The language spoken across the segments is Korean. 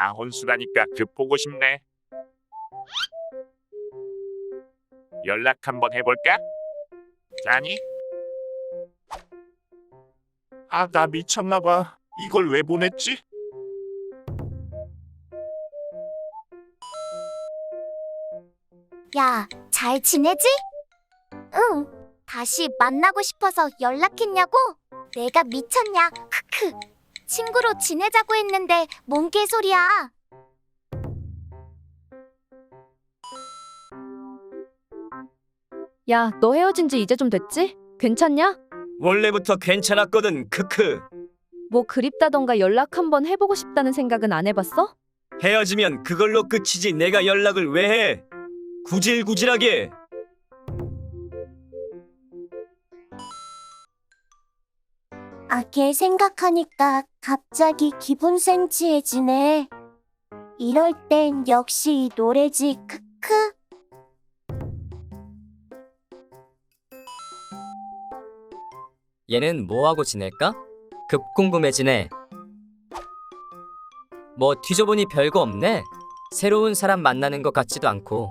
아 혼수다니까 그 보고 싶네. 연락 한번 해볼까? 아니. 아 나 미쳤나봐. 이걸 왜 보냈지? 야, 잘 지내지? 응. 다시 만나고 싶어서 연락했냐고? 내가 미쳤냐? 크크. 친구로 지내자고 했는데 뭔 개소리야? 야, 너 헤어진 지 이제 좀 됐지? 괜찮냐? 원래부터 괜찮았거든. 크크. 뭐 그립다던가 연락 한번 해보고 싶다는 생각은 안 해봤어? 헤어지면 그걸로 끝이지. 내가 연락을 왜 해? 구질구질하게. 아, 걔 생각하니까 갑자기 기분 센치해지네. 이럴 땐 역시 이 노래지, 크크. 얘는 뭐하고 지낼까? 급 궁금해지네. 뭐 뒤져보니 별거 없네. 새로운 사람 만나는 것 같지도 않고.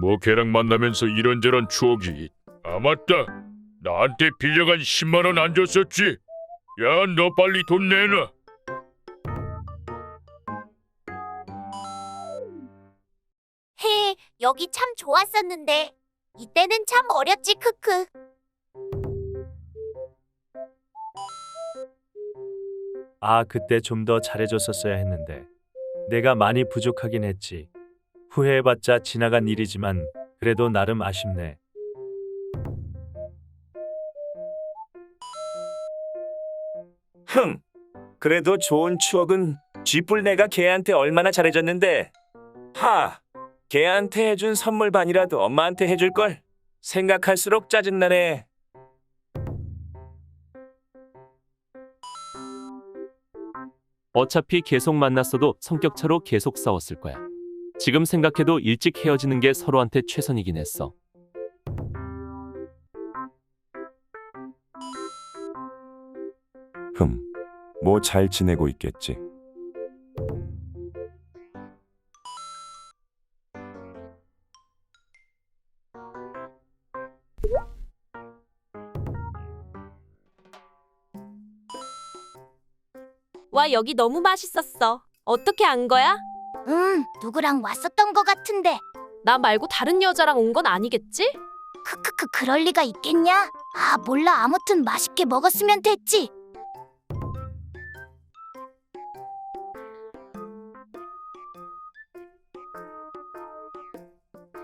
뭐 걔랑 만나면서 이런저런 추억이 아 맞다 나한테 빌려간 10만 원 안 줬었지? 야 너 빨리 돈 내놔 헤, 여기 참 좋았었는데. 이때는 참 어렸지, 크크. 아, 그때 좀 더 잘해줬었어야 했는데. 내가 많이 부족하긴 했지. 후회해봤자 지나간 일이지만 그래도 나름 아쉽네. 흥. 그래도 좋은 추억은 쥐뿔 내가 걔한테 얼마나 잘해줬는데. 하. 걔한테 해준 선물 반이라도 엄마한테 해줄 걸. 생각할수록 짜증나네. 어차피 계속 만났어도 성격차로 계속 싸웠을 거야. 지금 생각해도 일찍 헤어지는 게 서로한테 최선이긴 했어. 흠, 뭐 잘 지내고 있겠지. 와 여기 너무 맛있었어. 어떻게 안 거야? 음, 누구랑 왔었던 것 같은데. 나 말고 다른 여자랑 온 건 아니겠지? 크크크, 그럴 리가 있겠냐? 아, 몰라. 아무튼 맛있게 먹었으면 됐지.